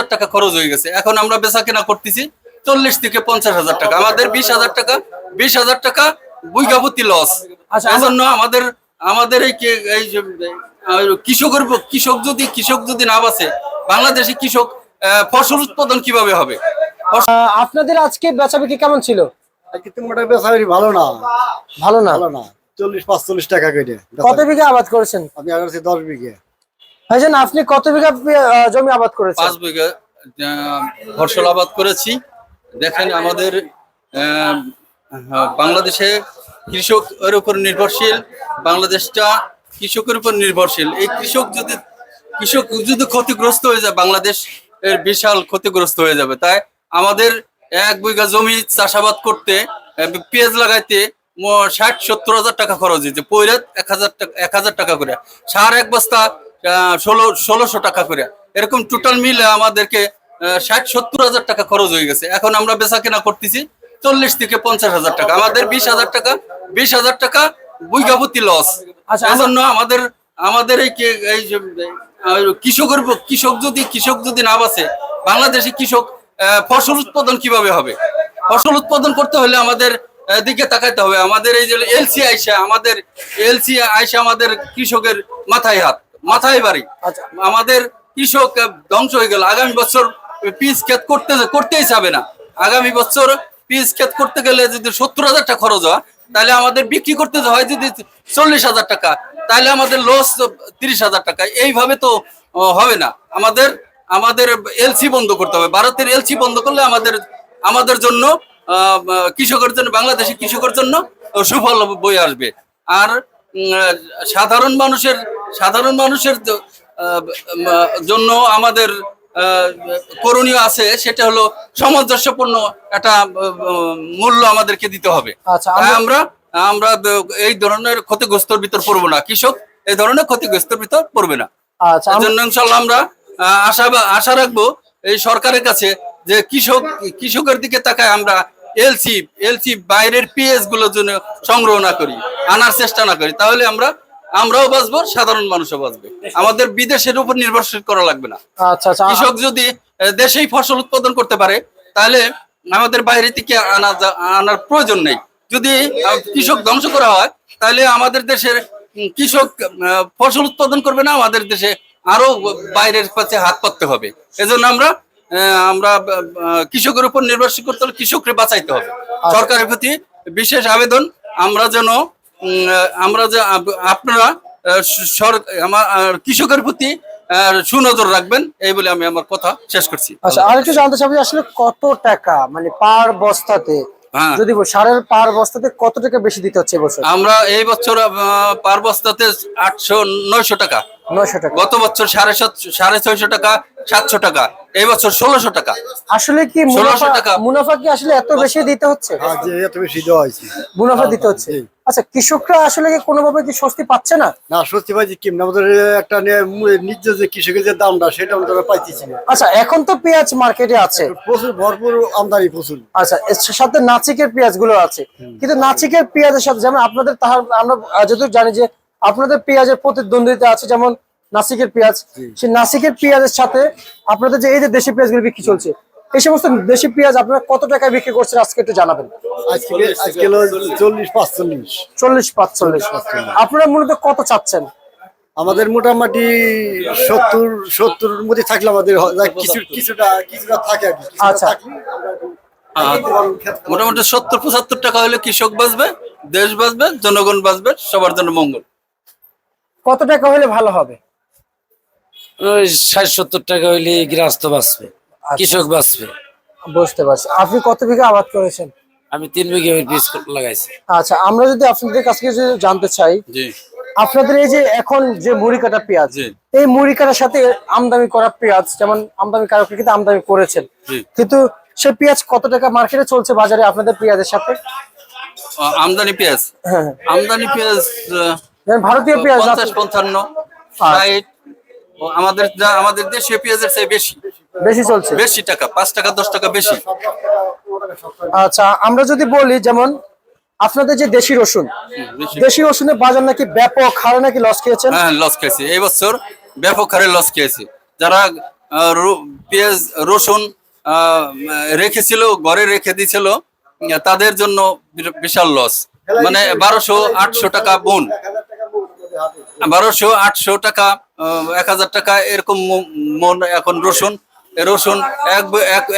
হাজার টাকা খরচ হয়ে গেছে। এখন আমরা বেচা কেনা করতেছি চল্লিশ থেকে পঞ্চাশ হাজার টাকা। আমাদের বিশ হাজার টাকা বিশ হাজার টাকা বুঝাবতি লস আচ্ছা, আমাদের আমাদের এই এই কৃষকের কৃষক যদি কৃষক যদি না বাঁচে বাংলাদেশে কৃষক আহ, ফসল উৎপাদন কীভাবে হবে? আপনাদের আজকে বেচা বিক্রি কেমন ছিল? কিন্তু মোটা বেচারি ভালো না। ভালো না? ভালো না। চল্লিশ পাঁচচল্লিশ টাকা করে কত বিঘা আবাদ করেছেন? আমি আগাচ্ছি দশ বিঘে। ভাইজান, আপনি কত বিঘা জমি আবাদ করেছেন? পাঁচ বিঘা ফসল আবাদ করেছি। দেখেন আমাদের বাংলাদেশে কৃষক এর উপর নির্ভরশীল, বাংলাদেশটা কৃষকের উপর নির্ভরশীল। এই কৃষক যদি কৃষক যদি ক্ষতিগ্রস্ত হয়ে যায়, বাংলাদেশ এর বিশাল ক্ষতিগ্রস্ত হয়ে যাবে। তাই আমাদের এক বিঘা জমি চাষাবাদ করতে পেঁয়াজ লাগাইতে ষাট, সত্তর হাজার টাকা খরচ হয়েছে। পৈরাত এক হাজার টাকা, এক হাজার টাকা করে। সার এক বস্তা ষোলো ষোলোশো টাকা করে। এরকম টোটাল মিলে আমাদেরকে ষাট সত্তর হাজার টাকা খরচ হয়ে গেছে। এখন আমরা বেচা কেনা করতেছি চল্লিশ থেকে পঞ্চাশ হাজার টাকা। আমাদের বিশ হাজার টাকা বিশ হাজার টাকা বুঝাবতি লস আচ্ছা, এই জন্য আমাদের আমাদের এই এই কৃষকের কৃষক যদি কৃষক যদি না বাঁচে বাংলাদেশে কৃষক ফসল উৎপাদন কীভাবে হবে? ফসল উৎপাদন করতে হলে আমাদের দিকে তাকাইতে হবে। আমাদের এই যে এলসি আইসা আমাদের এলসি আইসা আমাদের কৃষকের মাথায় হাত। মাথায় বাড়ি। আচ্ছা। আমাদের কৃষক ধ্বংস হয়ে গেল। আগামী বছর পিস ক্ষেত করতে করতেই চাবে না। আগামী বছর পিস ক্ষেত করতে গেলে যদি সত্তর হাজার টাকা খরচ হয় তাহলে আমাদের বিক্রি করতে হয় যদি চল্লিশ হাজার টাকা তাহলে আমাদের লস তিরিশ হাজার টাকা। এইভাবে তো হবে না। আমাদের আমাদের এলসি বন্ধ করতে হবে। ভারতের এলসি বন্ধ করলে আমাদের আমাদের জন্য কৃষকের জন্য বাংলাদেশের কৃষকের জন্য সুফল বই আসবে। আর সাধারণ মানুষের সাধারণ মানুষের জন্য আমাদের করণীয় আছে সেটা হলো সামঞ্জস্যপূর্ণ একটা মূল্য আমাদেরকে দিতে হবে। আচ্ছা, আমরা- আমরা এই ধরনের ক্ষতিগ্রস্তর ভিতর পড়ব না। কৃষক এই ধরনের ক্ষতিগ্রস্তর ভিতর পড়বে না। আচ্ছা আমরা- জন্য ইনশাল্লাহ আমরা আশা আশা রাখব এই সরকারের কাছে যে কৃষক কৃষকের দিকে তাকায় আমরা এলসি এলসি বাইরের পিএসগুলোর জন্য সংগ্রহ না করি আনার চেষ্টা না করি। তাহলে আমরা আমরাও বাঁচবো সাধারণ মানুষও বাঁচবে। আমাদের বিদেশের উপর নির্ভরশীল করা লাগবে না। আচ্ছা আচ্ছা কৃষক যদি দেশেই ফসল উৎপাদন করতে পারে তাহলে আমাদের বাইরে থেকে আনা আনার প্রয়োজন নেই। যদি কৃষক ধ্বংস করা হয় তাহলে আমাদের দেশের কৃষক ফসল উৎপাদন করবে না আমাদের দেশে আরও বাইরের কাছে হাত পাততে হবে। এজন্য আমরা আহ, আমরা কৃষকের উপর নির্ভরশীল করতে হলে কৃষককে বাঁচাইতে হবে। সরকারের প্রতি বিশেষ আবেদন আমরা যেন আমরা যে আপনারা আমার কৃষকের প্রতি সুনজর রাখবেন এই বলে আমি আমার কথা শেষ করছি। আচ্ছা আরেকটু জানতে চাবো আসলে কত টাকা মানে পার বস্তাতে হ্যাঁ। যদি সারের পার বস্তাতে কত টাকা বেশি দিতে হচ্ছে এবছর আমরা এই বছর পার বস্তাতে আটশো নয়শো টাকা। নয়শো টাকা। গত বছর সাড়ে সাতশো সাড়ে ছয়শো টাকা সাতশো টাকা। এই বছর ষোলোশো টাকা। আসলে কি 1600 মুনাফা টাকা। মুনাফা কি আসলে এত বেশি দিতে হচ্ছে? এত বেশি দেওয়া হয়েছে। মুনাফা দিতে হচ্ছে। আচ্ছা কৃষকরা আসলে কি কোনোভাবে কি স্বস্তি পাচ্ছে না? না সত্যি ভাই কি? আমাদের একটা নে- যে কৃষকের যে দামটা সেটা আমরা পাইতেছি না। আচ্ছা এখন তো পেঁয়াজ মার্কেটে আছে। প্রচুর ভরপুর আমদানি প্রচুর। আচ্ছা এর সাথে নাচিকের পেঁয়াজগুলো আছে কিন্তু নাচিকের পেঁয়াজের সাথে যেমন আপনাদের তাহার আমরা আহ, জানি যে আপনাদের পেঁয়াজের প্রতিদ্বন্দ্বিতা আছে যেমন নাসিকের পেঁয়াজ। সেই নাসিকের পেঁয়াজের সাথে আপনাদের যে এই যে দেশি পেঁয়াজগুলো বিক্রি চলছে এই সমস্ত দেশি পেঁয়াজ আপনারা কত টাকায় বিক্রি করছেন আজকে একটু জানাবেন? আজকে আজকে হলো চল্লিশ পাঁচচল্লিশ। আপনারা মূলত কত চাচ্ছেন? আমাদের মোটামুটি সত্তর সত্তর মধ্যে থাকলে আমাদের কিছু কিছুটা কিছুটা থাকে আর কি আচ্ছা। মোটামুটি সত্তর পঁচাত্তর টাকা হলে কৃষক বাঁচবে দেশ বাঁচবে জনগণ বাঁচবে সবার জন্য মঙ্গল। কত টাকা হলে ভালো হবে? ওই ষাট সত্তর টাকা হইলে গৃহস্থ বাঁচবে আচ্ছা। কৃষক বাঁচবে। বুঝতে পারছি। আপনি কত বিঘা আবাদ করেছেন? আমি তিন বিঘে বীজ লাগাইছি। আচ্ছা আমরা যদি আপনাদের কাছ থেকে জানতে চাই আপনাদের এই যে এখন যে মুড়ি কাটা পেঁয়াজ এই মুড়ি কাটার সাথে আমদানি করা পেঁয়াজ যেমন আমদানি কারক কিন্তু আমদানি করেছেন কিন্তু সে পেঁয়াজ কত টাকা মার্কেটে চলছে বাজারে আপনাদের পেঁয়াজের সাথে? আমদানি পেঁয়াজ? হ্যাঁ আমদানি পেঁয়াজ ভারতীয় পেঁয়াজ পঞ্চাশ পঞ্চান্ন ষাট ও আমাদের যা আমাদের দেশীয় পেঁয়াজের চেয়ে বেশি। বেশি চলছে? বেশি টাকা পাঁচ টাকা দশ টাকা বেশি। আচ্ছা আমরা যদি বলি যেমন আপনাদের যে দেশি রসুন দেশি রসুনের বাজার নাকি ব্যাপক হারে নাকি লস খেয়েছেন? হ্যাঁ লস খেয়েছে। এই বছর ব্যাপক হারে লস খেয়েছি। যারা পেঁয়াজ রসুন রেখেছিল ঘরে রেখে দিয়েছিল তাদের জন্য বিশাল লস মানে বারোশো আটশো টাকা বোন। বারোশো আটশো টাকা এক হাজার টাকা এরকম মন এখন রসুন। রসুন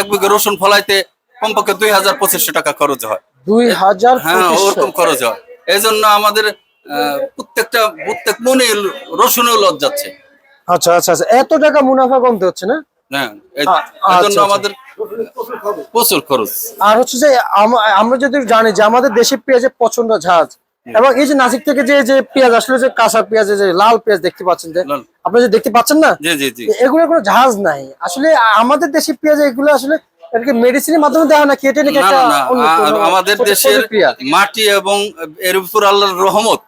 এক বিঘে রসুন ফলাইতে কমপক্ষে দুই হাজার পঁচিশশো টাকা খরচ হয়। দুই হাজার হ্যাঁ ওরকম খরচ হয়। এই জন্য আমাদের প্রত্যেকটা প্রত্যেক মনে রসুনেও লস যাচ্ছে আচ্ছা আচ্ছা আচ্ছা। এত টাকা মুনাফা কমতে হচ্ছে না? হ্যাঁ জন্য আচ্ছা, আমাদের প্রচুর খরচ। আর হচ্ছে যে আমরা যদি জানি যে আমাদের দেশে পেঁয়াজের প্রচণ্ড ঝাঁজ এবং এই যে নাসিক থেকে যে যে পেঁয়াজ আসলে যে কাঁচা পেঁয়াজ যে লাল পেঁয়াজ দেখতে পাচ্ছেন যে আপনি যে দেখতে পাচ্ছেন না? এগুলো কোনো ঝাঁজ নাই। আসলে আমাদের দেশি পেঁয়াজ এগুলো আসলে মেডিসিনের মাধ্যমে দেওয়া না কেটে আমাদের দেশের? মাটি এবং এর উপর আল্লাহর রহমত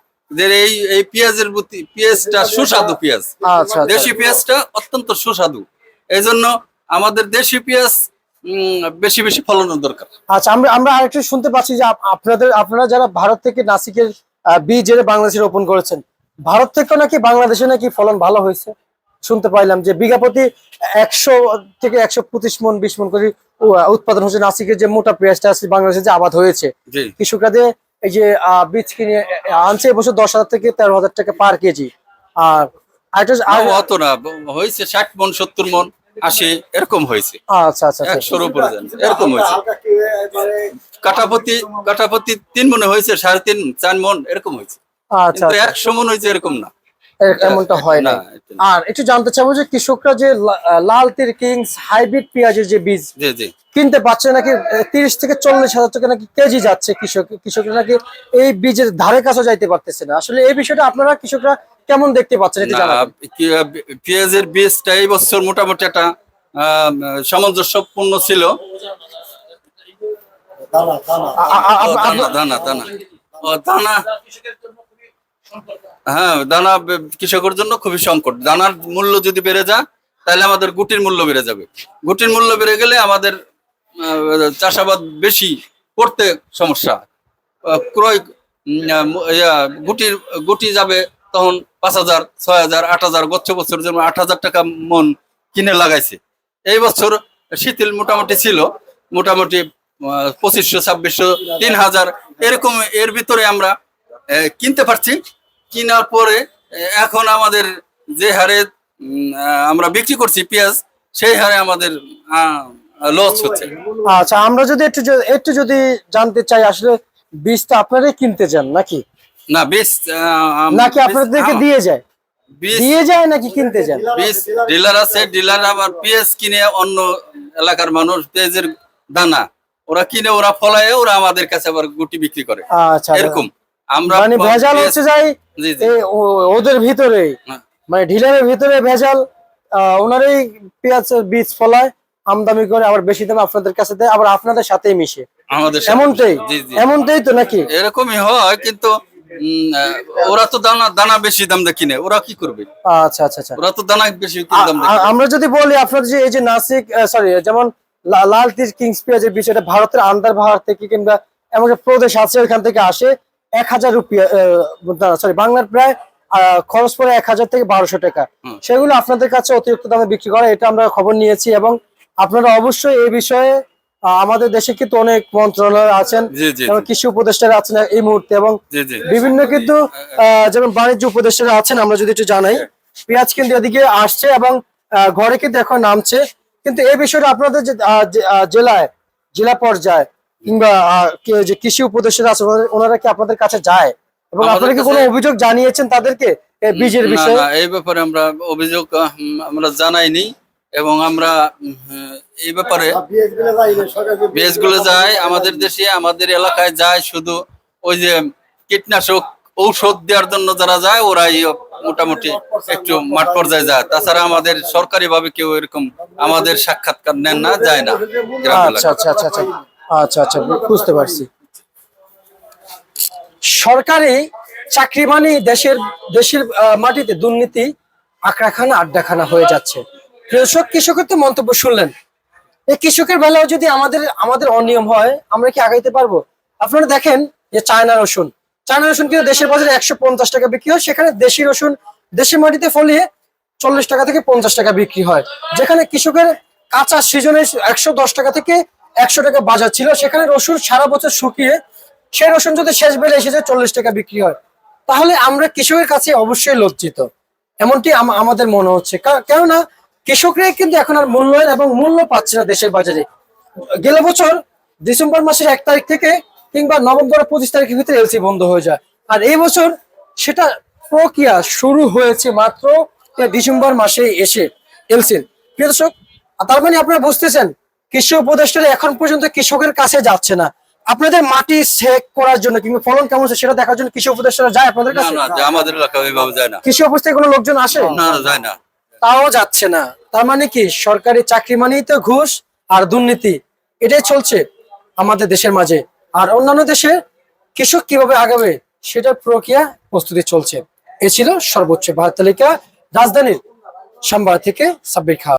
এই এই পেঁয়াজের প্রতি পেঁয়াজটা সুস্বাদু পেঁয়াজ। আচ্ছা আচ্ছা। দেশি পেঁয়াজটা অত্যন্ত সুস্বাদু। এই জন্য আমাদের দেশি পেঁয়াজ বেশি বেশি ফলানোর দরকার। আচ্ছা আমরা আমরা আরেকটু শুনতে পাচ্ছি যে আপনাদের আপনারা যারা ভারত থেকে নাসিকের বীজ এনে বাংলাদেশে রোপণ করেছেন ভারত থেকে নাকি বাংলাদেশে নাকি ফলন ভালো হয়েছে? শুনতে পাইলাম যে বিঘা প্রতি একশো থেকে একশো পঁচিশ মন বিশ মন করে উৎপাদন হচ্ছে নাসিকের যে মোটা পেঁয়াজটা আছে বাংলাদেশে যে আবাদ হয়েছে। কৃষকরা এই যে বীজ কিনে আনছে এবছর দশ হাজার থেকে তেরো হাজার টাকা পার কেজি। আর না হয়েছে ষাট মন সত্তর মন। আশি এরকম হয়েছে। আচ্ছা আচ্ছা আচ্ছা একশোর উপরে এরকম হয়েছে। কাটাপতি কাটাপতি তিন মনে হয়েছে সাড়ে তিন চার মন এরকম হয়েছে। আচ্ছা। একশো মন হয়েছে এরকম না। এমনটা হয়। আর একটু জানতে চাবো যে কৃষকরা যে লা- লাল তীর কিংস হাইব্রিড পেঁয়াজের যে বীজ জি জি। কিনতে পারছে নাকি তিরিশ থেকে চল্লিশ হাজার টাকা নাকি কেজি যাচ্ছে কৃষক কৃষকরা নাকি এই বীজের ধারে কাছে যাইতে পারতেছে না। আসলে এই বিষয়টা আপনারা কৃষকরা কেমন দেখতে পাচ্ছেন এটা জানাবেন। পেঁয়াজের বীজটা এই বছর মোটামুটি একটা আহ, সামঞ্জস্যপূর্ণ ছিল। দানা দানা দানা হ্যাঁ দানা কৃষকের জন্য খুবই সংকট। দানার মূল্য যদি বেড়ে যায় তাহলে আমাদের গুটির মূল্য বেড়ে যাবে। গুটির মূল্য বেড়ে গেলে আমাদের আহ, চাষাবাদ বেশি করতে সমস্যা। ক্রয় ইয়া, গুটির গুটি যাবে তখন পাঁচ হাজার, ছয় হাজার, আট হাজার গচ্ছ বছর যেমন আট হাজার টাকা মন কিনে লাগাইছে। এই বছর শীতল মোটামুটি ছিল, মোটামুটি পঁচিশশো, ছাব্বিশশো, তিন হাজার, এরকম এর ভিতরে আমরা কিনতে পারছি। কেনার পরে এখন আমাদের যে হারে আমরা বিক্রি করছি পেঁয়াজ, সেই হারে আমাদের লস হচ্ছে। আচ্ছা আমরা যদি একটু একটু যদি জানতে চাই, আসলে বীজটা আপনারাই কিনতে চান নাকি? না আহ, নাকি আপনাদেরকে দিয়ে যায়? দিয়ে যায় নাকি কিনতে চান বীজ ডিলার আছে ডিলার আবার পেঁয়াজ কিনে অন্য এলাকার মানুষ পেঁয়াজের দানা। ওরা কিনে ওরা ফলায় ওরা আমাদের কাছে আবার গুটি বিক্রি করে। আচ্ছা এরকম। আমরা মানে ভেজাল পেঁয়াজ- হচ্ছে যাই ওদের ভিতরে। মানে ডিলারের ভিতরে ভেজাল ওনারই পেঁয়াজের বীজ ফলায় আমদামি করে আবার বেশি দাম আপনাদের কাছে দেয় আবার আপনাদের সাথেই মিশে। আমাদের এমনটাই এমনটাই তো নাকি? এরকমই হয় কিন্তু ওরা তো দানা দানা বেশি দাম দিয়ে কিনে। ওরা কি করবে? আচ্ছা আচ্ছা আচ্ছা। ওরা তো দানা বেশি দাম আমরা যদি বলি আপনাদের যে এই যে নাসিক সরি যেমন লাল তীর কিংস পেঁয়াজের বীজ এটা ভারতের আন্দার ভারত থেকে কিংবা এমন প্রদেশ আছে ওইখান থেকে আসে এক হাজার রুপিয়া সরি বাংলার প্রায় খরচ পড়ে এক হাজার থেকে বারোশো টাকা। সেগুলো আপনাদের কাছে অতিরিক্ত দামে বিক্রি করে এটা আমরা খবর নিয়েছি এবং আপনারা অবশ্যই এই বিষয়ে আমাদের দেশে কিন্তু অনেক মন্ত্রণালয় আছেন কৃষি উপদেষ্টারা আছেন এই মুহূর্তে এবং বিভিন্ন কিন্তু যেমন বাণিজ্য উপদেষ্টারা আছেন আমরা যদি একটু জানাই পেঁয়াজ কিন্তু এদিকে আসছে এবং ঘরে কিন্তু এখন নামছে। কিন্তু এই বিষয়টা আপনাদের যে জেলায় জেলা পর্যায়ে কিংবা যে কৃষি উপদেষ্টারা আছে ওনারা- কি আপনাদের কাছে যায়? এবং আপনারা কি কোনো অভিযোগ জানিয়েছেন তাদেরকে বীজের বিষয়ে? এই ব্যাপারে আমরা অভিযোগ আমরা জানাইনি। এবং আমরা এই ব্যাপারে গুলো যায় আমাদের দেশে আমাদের এলাকায় যায় শুধু ওই যে কীটনাশক ঔষধ দেওয়ার জন্য যারা যায় ওরাই মোটামুটি একটু মাঠ পর্যায়ে যায়। তাছাড়া আমাদের সরকারি ভাবে কেউ এরকম আমাদের সাক্ষাৎকার নেন না যায় না আচ্ছা আচ্ছা আচ্ছা আচ্ছা আচ্ছা আচ্ছা বুঝতে পারছি। সরকারি চাকরি মানে দেশের দেশের আহ, মাটিতে দুর্নীতি আঁকড়াখানা আড্ডাখানা হয়ে যাচ্ছে। কৃষক কৃষকের তো মন্তব্য শুনলেন। এই কৃষকের বেলাও যদি আমাদের আমাদের অনিয়ম হয়, আমরা কি আগাইতে পারব? আপনারা দেখেন যে চায়না রসুন। চায়না রসুন কিন্তু দেশের বাজারে একশো পঞ্চাশ টাকা বিক্রি হয়, সেখানে দেশি রসুন দেশের মাটিতে ফলিয়ে চল্লিশ টাকা থেকে পঞ্চাশ টাকা বিক্রি হয়। যেখানে কৃষকের কাঁচা সিজনে একশো দশ টাকা থেকে একশো টাকা বাজার ছিল, সেখানে রসুন সারা বছর শুকিয়ে, সেই রসুন যদি শেষ বেলে এসে যায় চল্লিশ টাকা বিক্রি হয়। তাহলে আমরা কৃষকের কাছে অবশ্যই লজ্জিত। এমনটি আমাদের মনে হচ্ছে। কেননা কৃষকরাই কিন্তু এখন আর মূল্যায়ন এবং মূল্য পাচ্ছে না দেশের বাজারে। গেল বছর ডিসেম্বর মাসের এক তারিখ থেকে কিংবা নভেম্বর পঁচিশ তারিখের ভিতরে এলসি বন্ধ হয়ে যায়। আর এই বছর সেটা প্রক্রিয়া শুরু হয়েছে মাত্র ডিসেম্বর মাসে এসে এলসির প্রিয় দর্শক তার মানে আপনারা বুঝতেছেন কৃষি উপদেষ্টারা এখন পর্যন্ত কৃষকের কাছে যাচ্ছে না। আপনাদের মাটি সেক করার জন্য কিংবা ফলন কেমন হচ্ছে সেটা দেখার জন্য কৃষি উপদেষ্টারা যায় আপনাদের কাছে? আমাদের এলাকা ওইভাবে যায় না। কৃষি অবস্থায় কোনো লোকজন আসে? না যায় না। তাও যাচ্ছে না। তার মানে কি? সরকারি চাকরি মানেই তো ঘুষ আর দুর্নীতি। এটাই চলছে আমাদের দেশের মাঝে। আর অন্যান্য দেশে কৃষক কীভাবে আগাবে সেটার প্রক্রিয়া প্রস্তুতি চলছে। এ ছিল সর্বোচ্চ ভারত তালিকা। রাজধানীর সাম্বার থেকে সাব্বির খা।